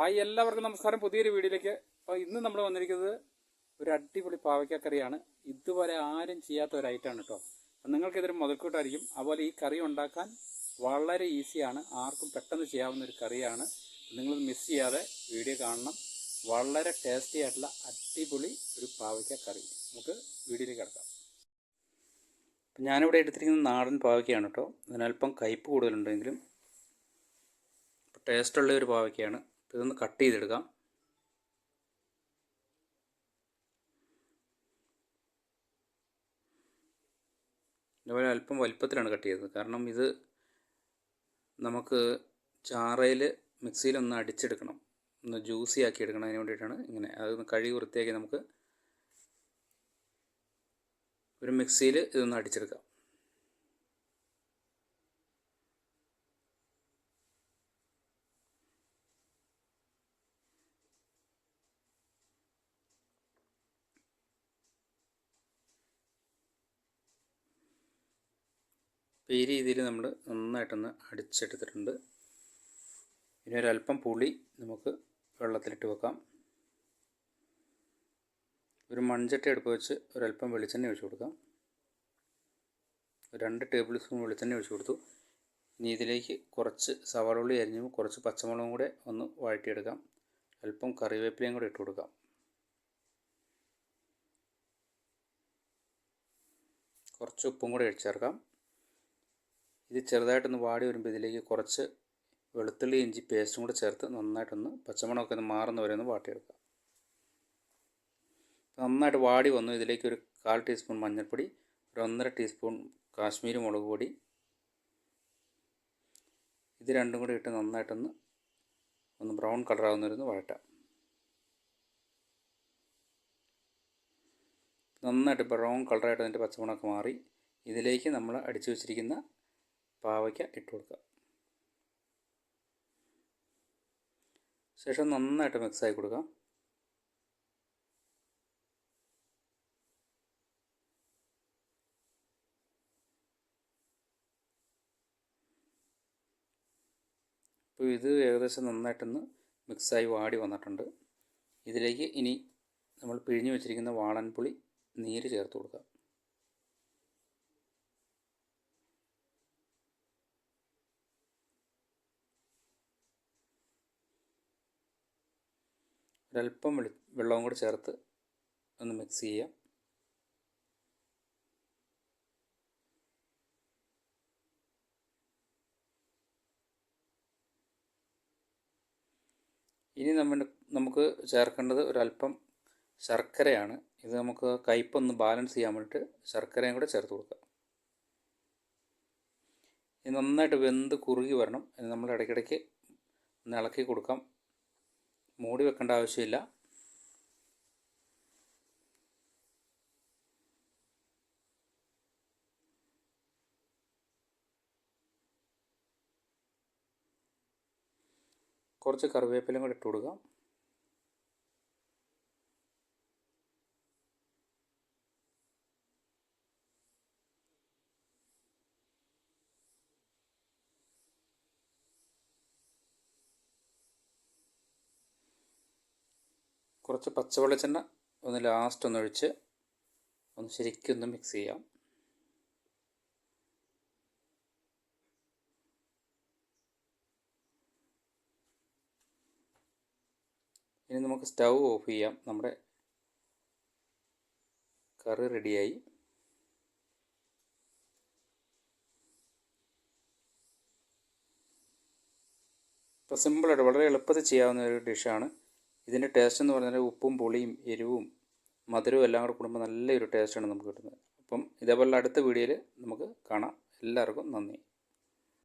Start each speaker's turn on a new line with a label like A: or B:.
A: Hi എല്ലാവർക്കും നമസ്കാരം. പുതിയൊരു വീഡിയോയിലേക്ക്. അപ്പോൾ ഇന്ന് നമ്മൾ വന്നിരിക്കുന്നത് ഒരു അടിപൊളി പാവയ്ക്കക്കറിയാണ്. ഇതുവരെ ആരും ചെയ്യാത്ത ഒരു ഐറ്റമാണ് കേട്ടോ അപ്പം നിങ്ങൾക്കിതൊരു മുതൽക്കൂട്ടായിരിക്കും. അതുപോലെ ഈ കറി ഉണ്ടാക്കാൻ വളരെ ഈസിയാണ്. ആർക്കും പെട്ടെന്ന് ചെയ്യാവുന്ന ഒരു കറിയാണ്. നിങ്ങൾ മിസ് ചെയ്യാതെ വീഡിയോ കാണണം. വളരെ ടേസ്റ്റി ആയിട്ടുള്ള അടിപൊളി ഒരു പാവയ്ക്ക കറി നമുക്ക് വീഡിയോയിലേക്ക് കിടക്കാം. ഞാനിവിടെ എടുത്തിരിക്കുന്നത് നാടൻ പാവയ്ക്കയാണ് കേട്ടോ അതിനൽപ്പം കയ്പ്പ് കൂടുതലുണ്ടെങ്കിലും ടേസ്റ്റുള്ള ഒരു പാവയ്ക്കയാണ്. ഇതൊന്ന് കട്ട് ചെയ്തെടുക്കാം. ഇതുപോലെ അല്പം വലിപ്പത്തിലാണ് കട്ട് ചെയ്തത്. കാരണം ഇത് നമുക്ക് ചാറയിൽ മിക്സിയിലൊന്ന് അടിച്ചെടുക്കണം. ഒന്ന് ജ്യൂസി ആക്കി എടുക്കണം അതിന് വേണ്ടിയിട്ടാണ് ഇങ്ങനെ. അതൊന്ന് കഴുകി വൃത്തിയാക്കി നമുക്ക് ഒരു മിക്സിയിൽ ഇതൊന്ന് അടിച്ചെടുക്കാം. അപ്പോൾ ഈ രീതിയിൽ നമ്മൾ നന്നായിട്ടൊന്ന് അടിച്ചെടുത്തിട്ടുണ്ട്. ഇനി ഒരല്പം പുളി നമുക്ക് വെള്ളത്തിലിട്ട് വെക്കാം. ഒരു മൺചട്ടി അടുപ്പ് വെച്ച് ഒരല്പം വെളിച്ചെണ്ണ ഒഴിച്ചു കൊടുക്കാം. രണ്ട് ടേബിൾ സ്പൂൺ വെളിച്ചെണ്ണ ഒഴിച്ചു കൊടുത്തു. ഇനി ഇതിലേക്ക് കുറച്ച് സവാള ഉള്ളി അരിഞ്ഞു കുറച്ച് പച്ചമുളകും കൂടെ ഒന്ന് വഴറ്റിയെടുക്കാം. അല്പം കറിവേപ്പിലയും കൂടെ ഇട്ട് കൊടുക്കാം. കുറച്ച് ഉപ്പും കൂടെ ചേർക്കാം. ഇത് ചെറുതായിട്ടൊന്ന് വാടി വരുമ്പോൾ ഇതിലേക്ക് കുറച്ച് വെളുത്തുള്ളി ഇഞ്ചി പേസ്റ്റും കൂടെ ചേർത്ത് നന്നായിട്ടൊന്ന് പച്ചമുളകൊക്കെ ഒന്ന് മാറുന്ന വരെ ഒന്ന് വാട്ടിയെടുക്കുക. നന്നായിട്ട് വാടി വന്നു. ഇതിലേക്ക് ഒരു കാൽ ടീസ്പൂൺ മഞ്ഞൾപ്പൊടി ഒരു ഒന്നര ടീസ്പൂൺ കാശ്മീരി മുളക് പൊടി. ഇത് രണ്ടും കൂടി ഇട്ട് നന്നായിട്ടൊന്ന് ഒന്ന് ബ്രൗൺ കളറാവുന്നവരൊന്ന് വഴറ്റാം. നന്നായിട്ട് ബ്രൗൺ കളറായിട്ട് അതിന്റെ പച്ചമുളകൊക്കെ മാറി ഇതിലേക്ക് നമ്മൾ അടിച്ചു വെച്ചിരിക്കുന്ന പാവയ്ക്ക ഇട്ട് കൊടുക്കുക. ശേഷം നന്നായിട്ട് മിക്സ് ആയി കൊടുക്കുക. അപ്പോൾ ഇത് ഏകദേശം നന്നായിട്ടൊന്ന് മിക്സായി വാടി വന്നിട്ടുണ്ട്. ഇതിലേക്ക് ഇനി നമ്മൾ പിഴിഞ്ഞു വെച്ചിരിക്കുന്ന വാളൻപുളി നീര് ചേർത്ത് കൊടുക്കുക. ഒരല്പം വെളി വെള്ളവും കൂടി ചേർത്ത് ഒന്ന് മിക്സ് ചെയ്യാം. ഇനി നമ്മൾ നമുക്ക് ചേർക്കേണ്ടത് ഒരല്പം ശർക്കരയാണ്. ഇത് നമുക്ക് കയ്പൊന്ന് ബാലൻസ് ചെയ്യാൻ വേണ്ടിയിട്ട് ശർക്കരയും കൂടെ ചേർത്ത് കൊടുക്കാം. ഇത് നന്നായിട്ട് വെന്ത് കുറുകി വരണം. ഇത് നമ്മൾ ഇടയ്ക്കിടയ്ക്ക് ഒന്ന് ഇളക്കി കൊടുക്കാം. മൂടി വെക്കേണ്ട ആവശ്യമില്ല. കുറച്ച് കറിവേപ്പിലയും കൂടി ഇട്ട് കൊടുക്കാം. കുറച്ച് പച്ചവെളിച്ചെണ്ണ ഒന്ന് ലാസ്റ്റ് ഒന്ന് ഒഴിച്ച് ഒന്ന് ശരിക്കും ഒന്ന് മിക്സ് ചെയ്യാം. ഇനി നമുക്ക് സ്റ്റൗ ഓഫ് ചെയ്യാം. നമ്മുടെ കറി റെഡിയായി. ഇപ്പോൾ സിമ്പിളായിട്ട് വളരെ എളുപ്പത്തിൽ ചെയ്യാവുന്ന ഒരു ഡിഷാണ് ഇതിന്റെ ടേസ്റ്റ് എന്ന് പറഞ്ഞാൽ ഉപ്പും പുളിയും എരിവും മധുരവും എല്ലാം കൂടെ കൂടുമ്പോൾ നല്ലൊരു ടേസ്റ്റാണ് നമുക്ക് കിട്ടുന്നത്. അപ്പം ഇതേപോലെ അടുത്ത വീഡിയോയിൽ നമുക്ക് കാണാം. എല്ലാവർക്കും നന്ദി.